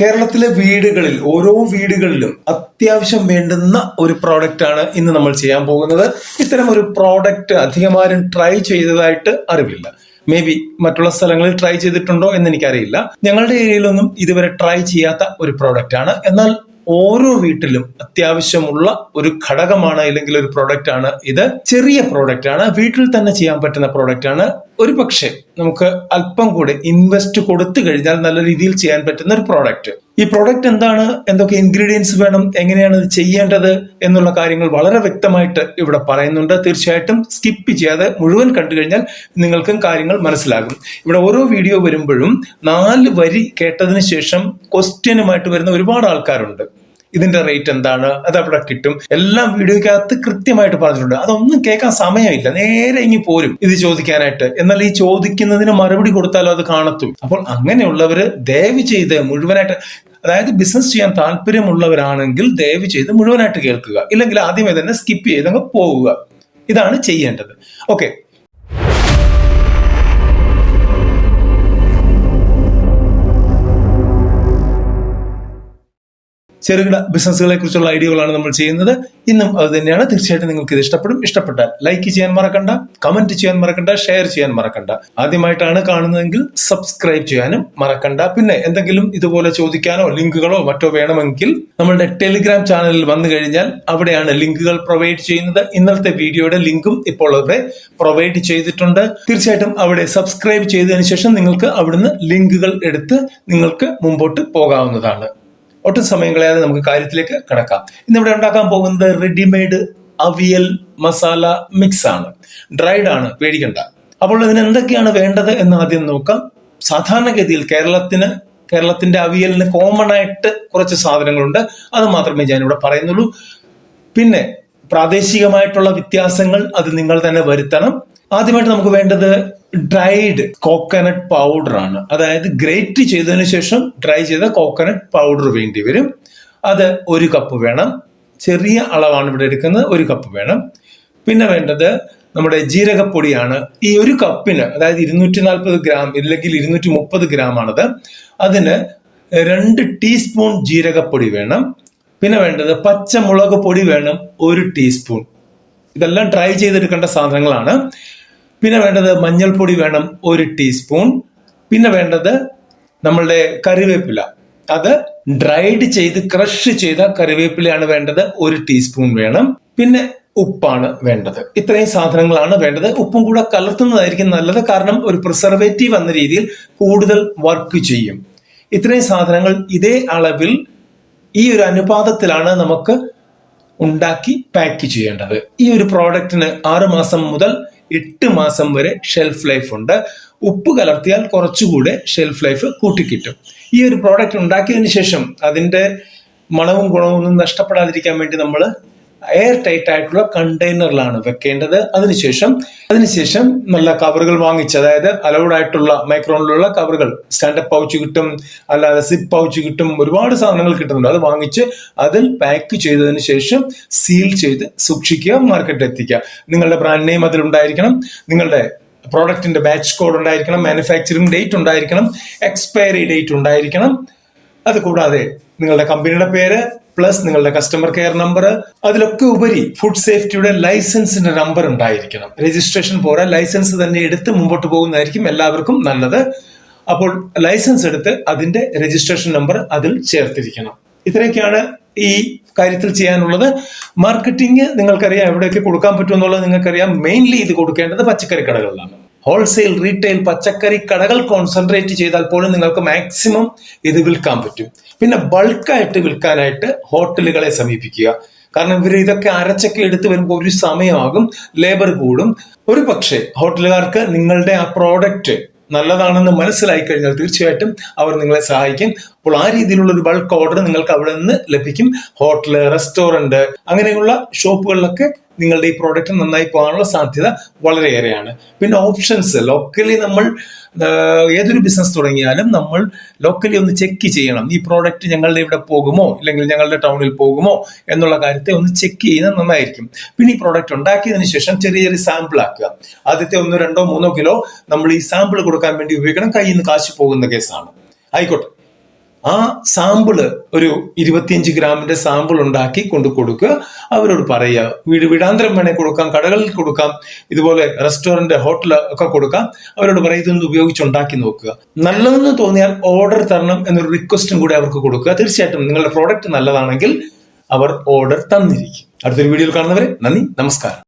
കേരളത്തിലെ വീടുകളിൽ ഓരോ വീടുകളിലും അത്യാവശ്യം വേണ്ടുന്ന ഒരു പ്രോഡക്റ്റ് ആണ് ഇന്ന് നമ്മൾ ചെയ്യാൻ പോകുന്നത്. ഇത്തരം ഒരു പ്രോഡക്റ്റ് അധികമാരും ട്രൈ ചെയ്തതായിട്ട് അറിവില്ല. മേ ബി മറ്റുള്ള സ്ഥലങ്ങളിൽ ട്രൈ ചെയ്തിട്ടുണ്ടോ എന്ന് എനിക്കറിയില്ല. ഞങ്ങളുടെ ഏരിയയിലൊന്നും ഇതുവരെ ട്രൈ ചെയ്യാത്ത ഒരു പ്രോഡക്റ്റ് ആണ്. എന്നാൽ ഓരോ വീട്ടിലും അത്യാവശ്യമുള്ള ഒരു ഘടകമാണ് അല്ലെങ്കിൽ ഒരു പ്രോഡക്റ്റ് ആണ് ഇത്. ചെറിയ പ്രോഡക്റ്റ് ആണ്. വീട്ടിൽ തന്നെ ചെയ്യാൻ പറ്റുന്ന പ്രോഡക്റ്റ് ആണ് ഒരു പക്ഷേ നമുക്ക് അല്പം കൂടെ ഇൻവെസ്റ്റ് കൊടുത്തു കഴിഞ്ഞാൽ നല്ല രീതിയിൽ ചെയ്യാൻ പറ്റുന്ന ഒരു പ്രോഡക്റ്റ് ഈ പ്രോഡക്റ്റ് എന്താണ്? എന്തൊക്കെ ഇൻഗ്രീഡിയൻസ് വേണം? എങ്ങനെയാണ് ഇത് ചെയ്യേണ്ടത്? എന്നുള്ള കാര്യങ്ങൾ വളരെ വ്യക്തമായിട്ട് ഇവിടെ പറയുന്നുണ്ട്. തീർച്ചയായിട്ടും സ്കിപ്പ് ചെയ്യാതെ മുഴുവൻ കണ്ടു കഴിഞ്ഞാൽ നിങ്ങൾക്കും കാര്യങ്ങൾ മനസ്സിലാകും. ഇവിടെ ഓരോ വീഡിയോ വരുമ്പോഴും നാല് വരി കേട്ടതിന് ശേഷം ക്വസ്റ്റ്യനുമായിട്ട് വരുന്ന ഒരുപാട് ആൾക്കാരുണ്ട്. ഇതിന്റെ റേറ്റ് എന്താണ്? അത് അവിടെ കിട്ടും. എല്ലാം വീഡിയോക്കകത്ത് കൃത്യമായിട്ട് പറഞ്ഞിട്ടുണ്ട്. അതൊന്നും കേൾക്കാൻ സമയമില്ല. നേരെ ഇനി പോരും ഇത് ചോദിക്കാനായിട്ട്. എന്നാൽ ഈ ചോദിക്കുന്നതിന് മറുപടി കൊടുത്താലോ അത് കാണത്തും. അപ്പോൾ അങ്ങനെയുള്ളവര് ദയവ് ചെയ്ത് മുഴുവനായിട്ട് അതായത് ബിസിനസ് ചെയ്യാൻ താല്പര്യമുള്ളവരാണെങ്കിൽ ദയവ് ചെയ്ത് മുഴുവനായിട്ട് കേൾക്കുക. ഇല്ലെങ്കിൽ ആദ്യമേ തന്നെ സ്കിപ്പ് ചെയ്ത് അങ്ങ് പോവുക. ഇതാണ് ചെയ്യേണ്ടത്. ഓക്കെ ചെറുകിട ബിസിനസ്സുകളെ കുറിച്ചുള്ള ഐഡിയകളാണ് നമ്മൾ ചെയ്യുന്നത്. ഇന്നും അത് തന്നെയാണ്. തീർച്ചയായിട്ടും നിങ്ങൾക്ക് ഇത് ഇഷ്ടപ്പെടും. ഇഷ്ടപ്പെട്ടാൽ ലൈക്ക് ചെയ്യാൻ മറക്കണ്ട കമന്റ് ചെയ്യാൻ മറക്കണ്ട ഷെയർ ചെയ്യാൻ മറക്കണ്ട. ആദ്യമായിട്ടാണ് കാണുന്നതെങ്കിൽ സബ്സ്ക്രൈബ് ചെയ്യാനും മറക്കണ്ട. പിന്നെ എന്തെങ്കിലും ഇതുപോലെ ചോദിക്കാനോ ലിങ്കുകളോ മറ്റോ വേണമെങ്കിൽ നമ്മളുടെ ടെലിഗ്രാം ചാനലിൽ വന്നു കഴിഞ്ഞാൽ അവിടെയാണ് ലിങ്കുകൾ പ്രൊവൈഡ് ചെയ്യുന്നത്. ഇന്നത്തെ വീഡിയോയുടെ ലിങ്കും ഇപ്പോൾ അവിടെ പ്രൊവൈഡ് ചെയ്തിട്ടുണ്ട്. തീർച്ചയായിട്ടും അവിടെ സബ്സ്ക്രൈബ് ചെയ്തതിനു ശേഷം നിങ്ങൾക്ക് അവിടുന്ന് ലിങ്കുകൾ എടുത്ത് നിങ്ങൾക്ക് മുമ്പോട്ട് പോകാവുന്നതാണ്. ഒട്ടും സമയം കളയാതെ നമുക്ക് കാര്യത്തിലേക്ക് കിടക്കാം. ഇന്നിവിടെ ഉണ്ടാക്കാൻ പോകുന്നത് റെഡിമെയ്ഡ് അവിയൽ മസാല മിക്സ് ആണ് ഡ്രൈഡ് ആണ് പേടിക്കണ്ട. അപ്പോൾ ഇതിന് എന്തൊക്കെയാണ് വേണ്ടത് എന്ന് ആദ്യം നോക്കാം. സാധാരണഗതിയിൽ കേരളത്തിന് കേരളത്തിന്റെ അവിയലിന് കോമൺ ആയിട്ട് കുറച്ച് സാധനങ്ങളുണ്ട്. അത് മാത്രമേ ഞാനിവിടെ പറയുന്നുള്ളൂ. പിന്നെ പ്രാദേശികമായിട്ടുള്ള വ്യത്യാസങ്ങൾ അത് നിങ്ങൾ തന്നെ വരുത്തണം. ആദ്യമായിട്ട് നമുക്ക് വേണ്ടത് ഡ്രൈഡ് കോക്കനട്ട് പൗഡർ ആണ്. അതായത് ഗ്രേറ്റ് ചെയ്തതിനു ശേഷം ഡ്രൈ ചെയ്ത കോക്കനട്ട് പൗഡർ വേണ്ടി വരും. അത് ഒരു കപ്പ് വേണം. ചെറിയ അളവാണ് ഇവിടെ എടുക്കുന്നത്. ഒരു കപ്പ് വേണം. പിന്നെ വേണ്ടത് നമ്മുടെ ജീരകപ്പൊടിയാണ്. ഈ ഒരു കപ്പിന് അതായത് ഇരുന്നൂറ്റി നാൽപ്പത് ഗ്രാം ഇല്ലെങ്കിൽ ഇരുന്നൂറ്റി മുപ്പത് ഗ്രാം ആണത്. അതിന് രണ്ട് ടീസ്പൂൺ ജീരകപ്പൊടി വേണം. പിന്നെ വേണ്ടത് പച്ചമുളക് പൊടി വേണം. ഒരു ടീസ്പൂൺ ഇതെല്ലാം ഡ്രൈ ചെയ്തെടുക്കേണ്ട സാധനങ്ങളാണ്. പിന്നെ വേണ്ടത് മഞ്ഞൾപ്പൊടി വേണം ഒരു ടീസ്പൂൺ. പിന്നെ വേണ്ടത് നമ്മളുടെ കറിവേപ്പില. അത് ഡ്രൈഡ് ചെയ്ത് ക്രഷ് ചെയ്ത കറിവേപ്പിലയാണ് വേണ്ടത് ഒരു ടീസ്പൂൺ വേണം. പിന്നെ ഉപ്പാണ് വേണ്ടത്. ഇത്രയും സാധനങ്ങളാണ് വേണ്ടത്. ഉപ്പും കൂടെ കലർത്തുന്നതായിരിക്കും നല്ലത്. കാരണം ഒരു പ്രിസർവേറ്റീവ് എന്ന രീതിയിൽ കൂടുതൽ വർക്ക് ചെയ്യും. ഇത്രയും സാധനങ്ങൾ ഇതേ അളവിൽ ഈ ഒരു അനുപാതത്തിലാണ് നമുക്ക് ഉണ്ടാക്കി പാക്ക് ചെയ്യേണ്ടത്. ഈ ഒരു പ്രോഡക്റ്റിന് ആറുമാസം മുതൽ എട്ട് മാസം വരെ ഷെൽഫ് ലൈഫ് ഉണ്ട്. ഉപ്പ് കലർത്തിയാൽ കുറച്ചുകൂടെ ഷെൽഫ് ലൈഫ് കൂട്ടിക്കിട്ടും. ഈ ഒരു പ്രോഡക്റ്റ് ഉണ്ടാക്കിയതിന് ശേഷം അതിന്റെ മണവും ഗുണവും ഒന്നും നഷ്ടപ്പെടാതിരിക്കാൻ വേണ്ടി നമ്മൾ എയർ ടൈറ്റ് ആയിട്ടുള്ള കണ്ടെയ്നറിലാണ് വെക്കേണ്ടത്. അതിനുശേഷം അതിനുശേഷം നല്ല കവറുകൾ വാങ്ങിച്ച് അതായത് അലൗഡ് ആയിട്ടുള്ള മൈക്രോണിലുള്ള കവറുകൾ സ്റ്റാൻഡപ്പ് പൗച്ച് കിട്ടും അല്ലാതെ സിപ്പ് പൗച്ച് കിട്ടും ഒരുപാട് സാധനങ്ങൾ കിട്ടുന്നുണ്ട്. അത് വാങ്ങിച്ച് അതിൽ പാക്ക് ചെയ്തതിന് ശേഷം സീൽ ചെയ്ത് സൂക്ഷിക്കുക മാർക്കറ്റിൽ എത്തിക്കുക. നിങ്ങളുടെ ബ്രാൻഡ് നെയിം അതിലുണ്ടായിരിക്കണം നിങ്ങളുടെ പ്രോഡക്റ്റിന്റെ ബാച്ച് കോഡ് ഉണ്ടായിരിക്കണം. മാനുഫാക്ചറിംഗ് ഡേറ്റ് ഉണ്ടായിരിക്കണം. എക്സ്പയറി ഡേറ്റ് ഉണ്ടായിരിക്കണം. അത് കൂടാതെ നിങ്ങളുടെ കമ്പനിയുടെ പേര് പ്ലസ് നിങ്ങളുടെ കസ്റ്റമർ കെയർ നമ്പർ അതിലൊക്കെ ഉപരി ഫുഡ് സേഫ്റ്റിയുടെ ലൈസൻസിന്റെ നമ്പർ ഉണ്ടായിരിക്കണം. രജിസ്ട്രേഷൻ പോരാ ലൈസൻസ് തന്നെ എടുത്ത് മുമ്പോട്ട് പോകുന്നതായിരിക്കും എല്ലാവർക്കും നല്ലത്. അപ്പോൾ ലൈസൻസ് എടുത്ത് അതിന്റെ രജിസ്ട്രേഷൻ നമ്പർ അതിൽ ചേർത്തിരിക്കണം. ഇത്രയൊക്കെയാണ് ഈ കാര്യത്തിൽ ചെയ്യാനുള്ളത്. മാർക്കറ്റിംഗ് നിങ്ങൾക്കറിയാം എവിടെയൊക്കെ കൊടുക്കാൻ പറ്റുമെന്നുള്ളത് നിങ്ങൾക്കറിയാം. മെയിൻലി ഇത് കൊടുക്കേണ്ടത് പച്ചക്കറി കടകളിലാണ്. ഹോൾസെയിൽ റീറ്റെയിൽ പച്ചക്കറി കടകൾ കോൺസെൻട്രേറ്റ് ചെയ്താൽ പോലും നിങ്ങൾക്ക് മാക്സിമം ഇത് വിൽക്കാൻ പറ്റും. പിന്നെ ബൾക്കായിട്ട് വിൽക്കാനായിട്ട് ഹോട്ടലുകളെ സമീപിക്കുക. കാരണം ഇവർ ഇതൊക്കെ അരച്ചൊക്കെ എടുത്തു വരുമ്പോൾ ഒരു സമയമാകും ലേബർ കൂടും. ഒരു പക്ഷേ ഹോട്ടലുകാർക്ക് നിങ്ങളുടെ ആ പ്രോഡക്റ്റ് നല്ലതാണെന്ന് മനസ്സിലായി കഴിഞ്ഞാൽ തീർച്ചയായിട്ടും അവർ നിങ്ങളെ സഹായിക്കും. അപ്പോൾ ആ രീതിയിലുള്ള ഒരു ബൾക്ക് ഓർഡർ നിങ്ങൾക്ക് അവിടെ നിന്ന് ലഭിക്കും. ഹോട്ടൽ റെസ്റ്റോറന്റ് അങ്ങനെയുള്ള ഷോപ്പുകളിലൊക്കെ നിങ്ങളുടെ ഈ പ്രോഡക്റ്റ് നന്നായി പോകാനുള്ള സാധ്യത വളരെയേറെയാണ്. പിന്നെ ഓപ്ഷൻസ് ലോക്കലി നമ്മൾ ഏതൊരു ബിസിനസ് തുടങ്ങിയാലും നമ്മൾ ലോക്കലി ഒന്ന് ചെക്ക് ചെയ്യണം. ഈ പ്രോഡക്റ്റ് ഞങ്ങളുടെ ഇവിടെ പോകുമോ? ഇല്ലെങ്കിൽ ഞങ്ങളുടെ ടൗണിൽ പോകുമോ? എന്നുള്ള കാര്യത്തെ ഒന്ന് ചെക്ക് ചെയ്യുന്നത് നന്നായിരിക്കും. പിന്നെ ഈ പ്രോഡക്റ്റ് ഉണ്ടാക്കിയതിന് ശേഷം ചെറിയ ചെറിയ സാമ്പിൾ ആക്കുക. ആദ്യത്തെ ഒന്നോ രണ്ടോ മൂന്നോ കിലോ നമ്മൾ ഈ സാമ്പിൾ കൊടുക്കാൻ വേണ്ടി ഉപയോഗിക്കണം. കയ്യിൽ നിന്ന് കാശ് പോകുന്ന കേസാണ് ആയിക്കോട്ടെ. ആ സാമ്പിൾ ഒരു ഇരുപത്തിയഞ്ച് ഗ്രാമിന്റെ സാമ്പിൾ ഉണ്ടാക്കി കൊണ്ട് കൊടുക്കുക അവരോട് പറയുക വീട് വീടാന്തരം വേണമെങ്കിൽ കൊടുക്കാം കടകളിൽ കൊടുക്കാം ഇതുപോലെ റെസ്റ്റോറന്റ് ഹോട്ടൽ ഒക്കെ കൊടുക്കാം. അവരോട് പറയുക ഇതൊന്ന് ഉപയോഗിച്ച് ഉണ്ടാക്കി നോക്കുക. നല്ലതെന്ന് തോന്നിയാൽ ഓർഡർ തരണം എന്നൊരു റിക്വസ്റ്റും കൂടി അവർക്ക് കൊടുക്കുക. തീർച്ചയായിട്ടും നിങ്ങളുടെ പ്രോഡക്റ്റ് നല്ലതാണെങ്കിൽ അവർ ഓർഡർ തന്നിരിക്കും. അടുത്തൊരു വീഡിയോയിൽ കാണുന്നവരെ നന്ദി നമസ്കാരം.